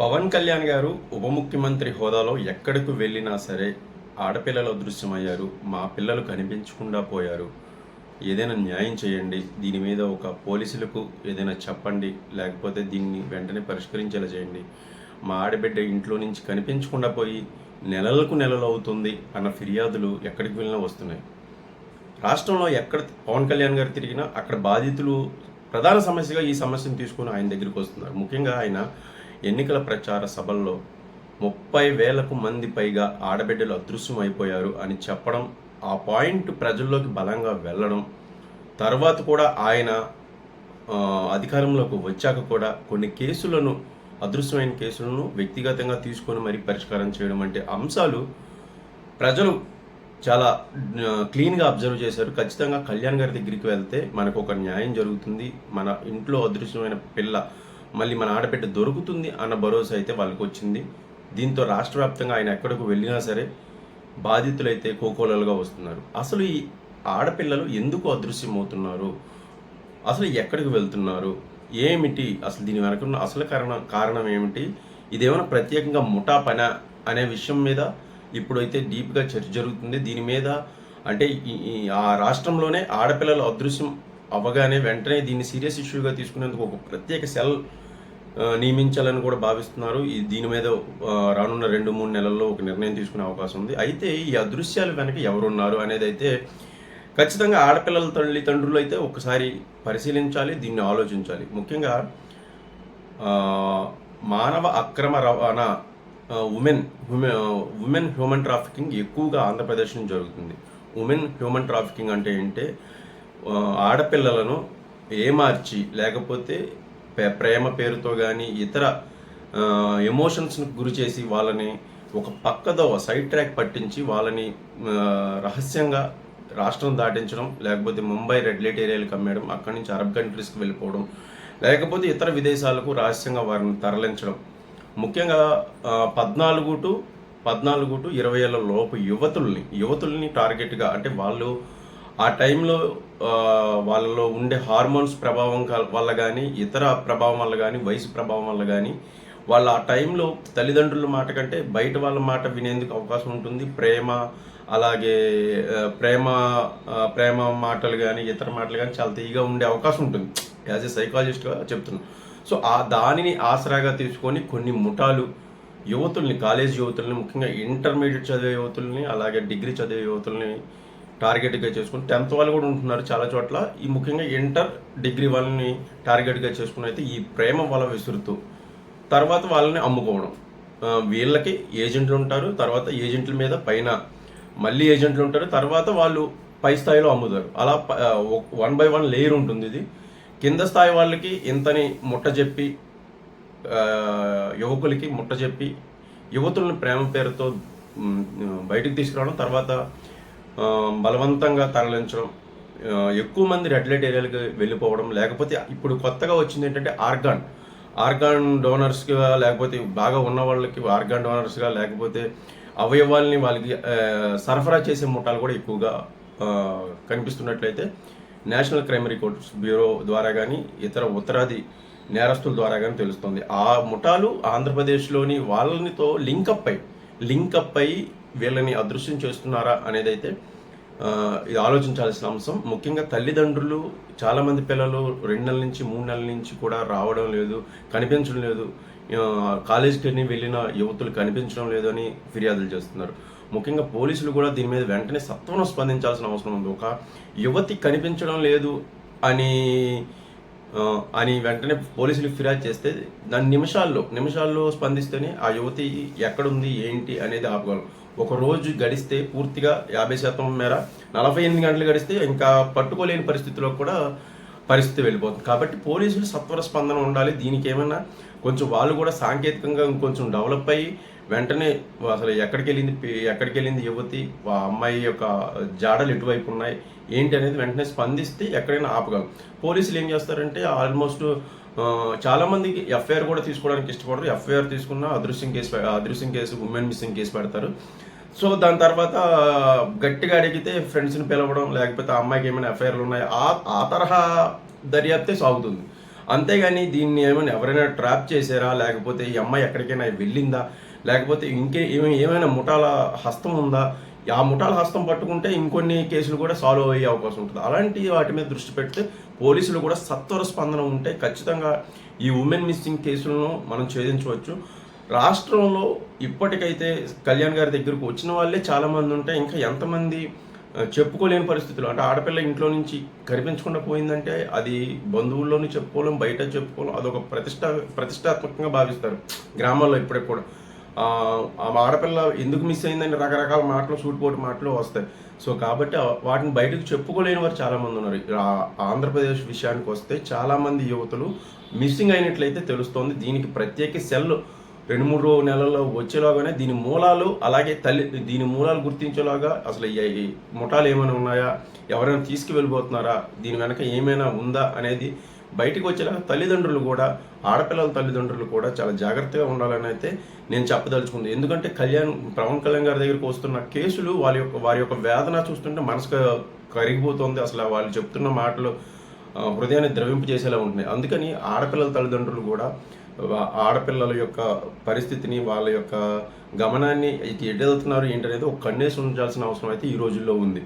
పవన్ కళ్యాణ్ గారు ఉప ముఖ్యమంత్రి హోదాలో ఎక్కడికి వెళ్ళినా సరే ఆడపిల్లలు అదృశ్యమయ్యారు. మా పిల్లలు కనిపించకుండా పోయారు. ఏదైనా న్యాయం చేయండి. దీని మీద ఒక పోలీసులకు ఏదైనా చెప్పండి. లేకపోతే దీన్ని వెంటనే పరిష్కరించేలా చేయండి. మా ఆడబిడ్డ ఇంట్లో నుంచి కనిపించకుండా పోయి నెలలకు నెలలు అవుతుంది అన్న ఫిర్యాదులు ఎక్కడికి వెళ్ళినా వస్తున్నాయి. రాష్ట్రంలో ఎక్కడ పవన్ కళ్యాణ్ గారు తిరిగినా అక్కడ బాధితులు ప్రధాన సమస్యగా ఈ సమస్యను తీసుకుని ఆయన దగ్గరికి వస్తున్నారు. ముఖ్యంగా ఆయన ఎన్నికల ప్రచార సభల్లో ముప్పై వేలకు మంది పైగా ఆడబిడ్డలు అదృశ్యం అయిపోయారు అని చెప్పడం ఆ పాయింట్ ప్రజల్లోకి బలంగా వెళ్ళడం తర్వాత కూడా ఆయన అధికారంలోకి వచ్చాక కూడా కొన్ని కేసులను అదృశ్యమైన కేసులను వ్యక్తిగతంగా తీసుకొని మరీ పరిష్కారం చేయడం వంటి అంశాలు ప్రజలు చాలా క్లీన్గా అబ్జర్వ్ చేశారు. ఖచ్చితంగా కళ్యాణ్ గారి దగ్గరికి వెళ్తే మనకు ఒక న్యాయం జరుగుతుంది. మన ఇంట్లో అదృశ్యమైన పిల్ల మళ్ళీ మన ఆడబిడ్డ దొరుకుతుంది అన్న భరోసా అయితే వాళ్ళకి వచ్చింది. దీంతో రాష్ట్ర వ్యాప్తంగా ఆయన ఎక్కడికి వెళ్ళినా సరే బాధితులైతే కోకోలలుగా వస్తున్నారు. అసలు ఈ ఆడపిల్లలు ఎందుకు అదృశ్యమవుతున్నారు? అసలు ఎక్కడికి వెళ్తున్నారు? ఏమిటి అసలు దీని వెనకున్న అసలు కారణం కారణం ఏమిటి? ఇదేమైనా ప్రత్యేకంగా ముఠా పన అనే విషయం మీద ఇప్పుడైతే డీప్గా చర్చ జరుగుతుంది. దీని మీద అంటే ఈ ఆ రాష్ట్రంలోనే ఆడపిల్లలు అదృశ్యం అవగానే వెంటనే దీన్ని సీరియస్ ఇష్యూగా తీసుకునేందుకు ఒక ప్రత్యేక సెల్ నియమించాలని కూడా భావిస్తున్నారు. ఈ దీని మీద రానున్న రెండు మూడు నెలల్లో ఒక నిర్ణయం తీసుకునే అవకాశం ఉంది. అయితే ఈ అదృశ్యాలు వెనక ఎవరున్నారు అనేది అయితే ఖచ్చితంగా ఆడపిల్లల తల్లిదండ్రులు అయితే ఒకసారి పరిశీలించాలి దీన్ని ఆలోచించాలి. ముఖ్యంగా మానవ అక్రమ రవాణా ఉమెన్ ఉమెన్ హ్యూమన్ ట్రాఫికింగ్ ఎక్కువగా ఆంధ్రప్రదేశ్ నుంచి జరుగుతుంది. ఉమెన్ హ్యూమన్ ట్రాఫికింగ్ అంటే ఏంటంటే ఆడపిల్లలను ఏమార్చి లేకపోతే ప్రేమ పేరుతో కానీ ఇతర ఎమోషన్స్ను గురి చేసి వాళ్ళని ఒక పక్కదో సైడ్ ట్రాక్ పట్టించి వాళ్ళని రహస్యంగా రాష్ట్రం దాటించడం లేకపోతే ముంబై రెడ్ లైట్ ఏరియాలకు అమ్మేయడం అక్కడి నుంచి అరబ్ కంట్రీస్కి వెళ్ళిపోవడం లేకపోతే ఇతర విదేశాలకు రహస్యంగా వారిని తరలించడం. ముఖ్యంగా పద్నాలుగు టు పద్నాలుగు టు ఇరవై ఏళ్ళ లోపు యువతుల్ని యువతుల్ని టార్గెట్గా అంటే వాళ్ళు ఆ టైంలో వాళ్ళలో ఉండే హార్మోన్స్ ప్రభావం వల్ల కానీ ఇతర ప్రభావం వల్ల కానీ వయసు ప్రభావం వల్ల కానీ వాళ్ళ ఆ టైంలో తల్లిదండ్రుల మాట కంటే బయట వాళ్ళ మాట వినేందుకు అవకాశం ఉంటుంది. ప్రేమ అలాగే ప్రేమ ప్రేమ మాటలు కానీ ఇతర మాటలు కానీ చాలా తీయగా ఉండే అవకాశం ఉంటుంది. యాజ్ ఎ సైకాలజిస్ట్గా చెప్తున్నాను సో ఆ దానిని ఆసరాగా తీసుకొని కొన్ని ముఠాలు యువతుల్ని కాలేజ్ యువతుల్ని ముఖ్యంగా ఇంటర్మీడియట్ చదివే యువతుల్ని అలాగే డిగ్రీ చదివే యువతుల్ని టార్గెట్గా చేసుకుని టెన్త్ వాళ్ళు కూడా ఉంటున్నారు చాలా చోట్ల. ఈ ముఖ్యంగా ఇంటర్ డిగ్రీ వాళ్ళని టార్గెట్గా చేసుకుని అయితే ఈ ప్రేమ వల విసురుతూ తర్వాత వాళ్ళని అమ్ముకోవడం. వీళ్ళకి ఏజెంట్లు ఉంటారు తర్వాత ఏజెంట్ల మీద పైన మళ్ళీ ఏజెంట్లు ఉంటారు తర్వాత వాళ్ళు పై స్థాయిలో అమ్ముతారు. అలా వన్ బై వన్ లేయర్ ఉంటుంది ఇది. కింద స్థాయి వాళ్ళకి ఇంతని ముట్ట చెప్పి యువకులకి ముట్ట చెప్పి యువతులను ప్రేమ పేరుతో బయటకు బయటికి తీసుకురావడం తర్వాత బలవంతంగా తరలించడం ఎక్కువ మంది రెడ్ లైట్ ఏరియాలకు వెళ్ళిపోవడం లేకపోతే ఇప్పుడు కొత్తగా వచ్చింది ఏంటంటే ఆర్గాన్. ఆర్గాన్ డోనర్స్గా లేకపోతే బాగా ఉన్న వాళ్ళకి ఆర్గాన్ డోనర్స్గా లేకపోతే అవయవాల్ని వాళ్ళకి సరఫరా చేసే ముఠాలు కూడా ఎక్కువగా కనిపిస్తున్నట్లయితే నేషనల్ క్రైమ్ రికార్డ్స్ బ్యూరో ద్వారా కానీ ఇతర ఉత్తరాది నేరస్తుల ద్వారా కానీ తెలుస్తుంది. ఆ ముఠాలు ఆంధ్రప్రదేశ్లోని వాళ్ళనితో లింకప్ అయి లింకప్ అయి వీళ్ళని అదృశ్యం చేస్తున్నారా అనేది అయితే ఇది ఆలోచించాల్సిన అంశం. ముఖ్యంగా తల్లిదండ్రులు చాలామంది పిల్లలు రెండు నెలల నుంచి మూడు నెలల నుంచి కూడా రావడం లేదు కనిపించడం లేదు. కాలేజీకి వెళ్ళి వెళ్ళిన యువతులు కనిపించడం లేదు అని ఫిర్యాదులు చేస్తున్నారు. ముఖ్యంగా పోలీసులు కూడా దీని మీద వెంటనే సత్వరం స్పందించాల్సిన అవసరం ఉంది. ఒక యువతి కనిపించడం లేదు అని అని వెంటనే పోలీసులకు ఫిర్యాదు చేస్తే దాని నిమిషాల్లో నిమిషాల్లో స్పందిస్తేనే ఆ యువతి ఎక్కడుంది ఏంటి అనేది ఆపగలం ఒక రోజు గడిస్తే పూర్తిగా యాభై శాతం మేర నలభై ఎనిమిది గంటలు గడిస్తే ఇంకా పట్టుకోలేని పరిస్థితిలో కూడా పరిస్థితి వెళ్ళిపోతుంది. కాబట్టి పోలీసులు సత్వర స్పందన ఉండాలి. దీనికి ఏమైనా కొంచెం వాళ్ళు కూడా సాంకేతికంగా ఇంకొంచెం డెవలప్ అయ్యి వెంటనే అసలు ఎక్కడికి వెళ్ళింది ఎక్కడికి వెళ్ళింది యువతి ఆ అమ్మాయి యొక్క జాడలు ఎటువైపు ఉన్నాయి ఏంటి అనేది వెంటనే స్పందిస్తే ఎక్కడైనా ఆపగలం. పోలీసులు ఏం చేస్తారంటే ఆల్మోస్ట్ చాలామందికి ఎఫ్ఐఆర్ కూడా తీసుకోవడానికి ఇష్టపడరు. ఎఫ్ఐఆర్ తీసుకున్న అదృశ్యం కేసు అదృశ్యం కేసు ఉమెన్ మిస్సింగ్ కేసు పెడతారు. సో దాని తర్వాత గట్టిగా అడిగితే ఫ్రెండ్స్ని పిలవడం లేకపోతే ఆ అమ్మాయికి ఏమైనా ఎఫ్ఐఆర్లు ఉన్నాయి? ఆ ఆ తరహా దర్యాప్తే సాగుతుంది. అంతేగాని దీన్ని ఏమైనా ఎవరైనా ట్రాప్ చేశారా? లేకపోతే ఈ అమ్మాయి ఎక్కడికైనా వెళ్ళిందా? లేకపోతే ఇంకే ఏమైనా ముఠాల హస్తం ఉందా? ఆ ముఠాల హస్తం పట్టుకుంటే ఇంకొన్ని కేసులు కూడా సాల్వ్ అయ్యే అవకాశం ఉంటుంది. అలాంటి వాటి మీద దృష్టి పెడితే పోలీసులు కూడా సత్వర స్పందన ఉంటే ఖచ్చితంగా ఈ ఉమెన్ మిస్సింగ్ కేసులను మనం ఛేదించవచ్చు. రాష్ట్రంలో ఇప్పటికైతే కళ్యాణ్ గారి దగ్గరకు వచ్చిన వాళ్ళే చాలామంది ఉంటే ఇంకా ఎంతమంది చెప్పుకోలేని పరిస్థితులు. అంటే ఆడపిల్ల ఇంట్లో నుంచి కనిపించకుండా పోయిందంటే అది బంధువుల్లోనూ చెప్పుకోలేం బయట చెప్పుకోలేం. అదొక ప్రతిష్ట ప్రతిష్టాత్మకంగా భావిస్తారు. గ్రామాల్లో ఇప్పటికి కూడా. ఆ ఆడపిల్ల ఎందుకు మిస్ అయిందని రకరకాల మాటలు సూటిపోటు మాటలు వస్తాయి. సో కాబట్టి వాటిని బయటకు చెప్పుకోలేని వారు చాలామంది ఉన్నారు. ఆంధ్రప్రదేశ్ విషయానికి వస్తే చాలామంది యువతులు మిస్సింగ్ అయినట్లయితే తెలుస్తోంది. దీనికి ప్రత్యేక సెల్ రెండు మూడు నెలల్లో వచ్చేలాగానే దీని మూలాలు అలాగే తల్లి దీని మూలాలు గుర్తించేలాగా అసలు ఈ- ఈ ముఠాలు ఏమైనా ఉన్నాయా? ఎవరైనా తీసుకువెళ్ళిపోతున్నారా? దీని వెనక ఏమైనా ఉందా? అనేది బయటికి వచ్చేలాగా తల్లిదండ్రులు కూడా ఆడపిల్లల తల్లిదండ్రులు కూడా చాలా జాగ్రత్తగా ఉండాలని అయితే నేను చెప్పదలుచుకుంది. ఎందుకంటే కళ్యాణ్ పవన్ కళ్యాణ్ గారి దగ్గరికి వస్తున్న కేసులు వాళ్ళ యొక్క వారి యొక్క వేదన చూస్తుంటే మనసుకు కరిగిపోతుంది. అసలు వాళ్ళు చెప్తున్న మాటలు హృదయాన్ని ద్రవింపు చేసేలా ఉంటున్నాయి. అందుకని ఆడపిల్లల తల్లిదండ్రులు కూడా ఆడపిల్లల యొక్క పరిస్థితిని వాళ్ళ యొక్క గమనాన్ని ఎటు వెళ్తున్నారు ఏంటనేది ఒక కన్నేసి ఉంచాల్సిన అవసరం అయితే ఈ రోజుల్లో ఉంది.